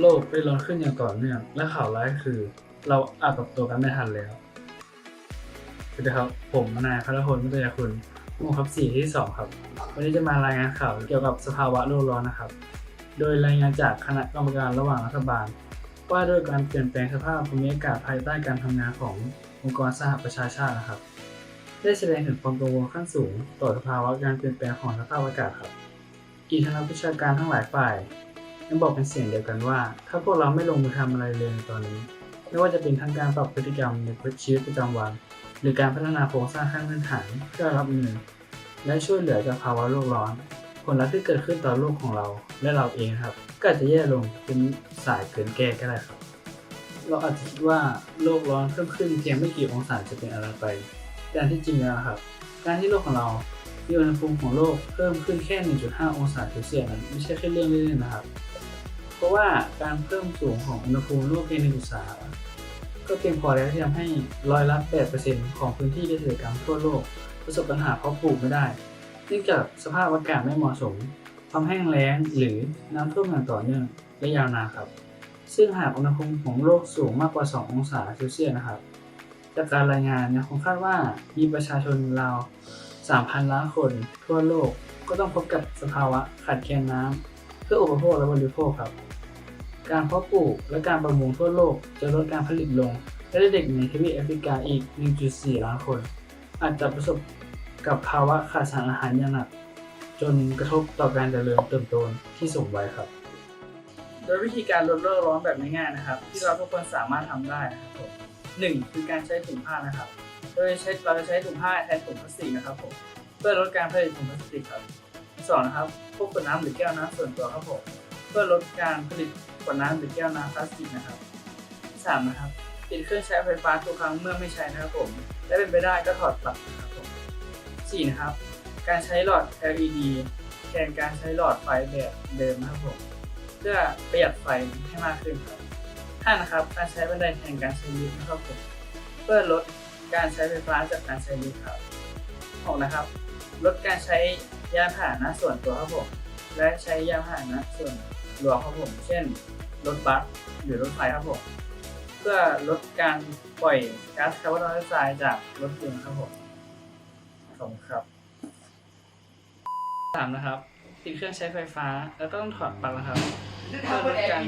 โลกได้ร้อนขึ้นอย่างต่อเนื่อง และข่าวร้ายคือ เราอาจปรับตัวกันไม่ทันแล้วสวัสดีครับ ผมนายพลพลวิทยาคุณหมู่ครับ4ที่2ครับ วันนี้จะมารายงานข่าวเกี่ยวกับสภาวะโลกร้อนนะครับ โดยรายงานจากคณะกรรมการระหว่างรัฐบาล ว่าด้วยการเปลี่ยนแปลงสภาพภูมิอากาศภายใต้การทำงานขององค์กรสหประชาชาตินะครับ ได้แสดงถึงความกังวลขั้นสูง ต่อสภาวะการเปลี่ยนแปลงของสภาพอากาศครับ อีกคณะวิชาการทั้งหลายฝ่าย ยังบอกเป็นเสียงเดียวกันว่า ถ้าพวกเราไม่ลงมือทำอะไรเลยในตอนนี้ ไม่ว่าจะเป็นทั้งการปรับพฤติกรรมในชีวิตประจำวัน หรือการพัฒนาโครงสร้างขั้นพื้นฐานเพื่อรับมือและช่วยเหลือจากภาวะโลกร้อน ผลลัพธ์ที่เกิดขึ้นต่อโลกของเราและเราเองครับ ก็อาจจะแย่ลงเป็นสายเกินแก้ก็ได้ครับ เราอาจจะคิดว่าโลกร้อนเพิ่มขึ้นเพียงไม่กี่องศาจะเป็นอะไรไป แต่ที่จริงแล้วครับ การที่โลกของเรามีอุณหภูมิของโลกเพิ่มขึ้นแค่ 1.5 องศาเซลเซียสนั้นไม่ใช่แค่เรื่องเล่นๆนะครับ เพราะว่าการเพิ่มสูงของอุณหภูมิโลกเพียง1องศาก็เพียงพอแล้วที่ทำให้ร้อยละ 8%ของพื้นที่เกษตรกรรมทั่วโลก ประสบปัญหาเพราะปลูกไม่ได้เนื่องจากสภาพอากาศไม่เหมาะสม ความแห้งแล้งหรือน้ำท่วมอย่างต่อเนื่องและยาวนานครับ ซึ่งหากอุณหภูมิของโลกสูงมากกว่า 2 องศาเซลเซียสนะครับ จากการรายงานยังคงคาดว่ามีประชาชนราว 3,000 ล้านคนทั่วโลก ก็ต้องพบกับสภาวะขาดแคลนน้ำเพื่ออุปโภคและบริโภคครับ การเพาะปลูกและการประมงทั่วโลกจะลดการผลิตลง และเด็กในทวีปแอฟริกาอีก 1.4 ล้านคน อาจจะประสบกับภาวะขาดสารอาหารอย่างหนัก จนกระทบต่อการเจริญเติบโตที่สมวัยครับ โดยวิธีการลดโลกร้อนแบบง่ายๆนะครับ ที่เราทุกคนสามารถทำได้นะครับผมหนึ่งคือการใช้ถุงผ้านะครับ โดยใช้เราจะใช้ถุงผ้าแทนถุงพลาสติกนะครับผมเพื่อลดการผลิตถุงพลาสติกครับสองนะครับพวกขวดน้ำหรือแก้วน้ำส่วนตัวครับผม เพื่อลดการผลิตขวดน้ำหรือแก้วน้ำพลาสติกนะครับสามนะครับปิดเครื่องใช้ไฟฟ้าทุกครั้งเมื่อไม่ใช้นะครับผม และเป็นไปได้ก็ถอดปลั๊กนะครับผมสี่นะครับ การใช้หลอด LED แทนการใช้หลอดไฟแบบเดิมนะครับผม เพื่อประหยัดไฟให้มากขึ้นครับห้านะครับ การใช้บันไดแทนการใช้ลิฟต์นะครับผม เพื่อลดการใช้ไฟฟ้าจากการใช้ลิฟต์ครับหกนะครับ ลดการใช้ยานพาหนะส่วนตัวครับผม และใช้ยานพาหนะส่วน รวมครับผม เช่น รถบัสหรือรถไฟครับผม เพื่อลดการปล่อยก๊าซคาร์บอนไดออกไซด์จากรถยนต์ครับผมขอบคุณครับสามนะครับปิดเครื่องใช้ไฟฟ้า แล้วก็ต้องถอดปลั๊กนะครับเพื่อลดการ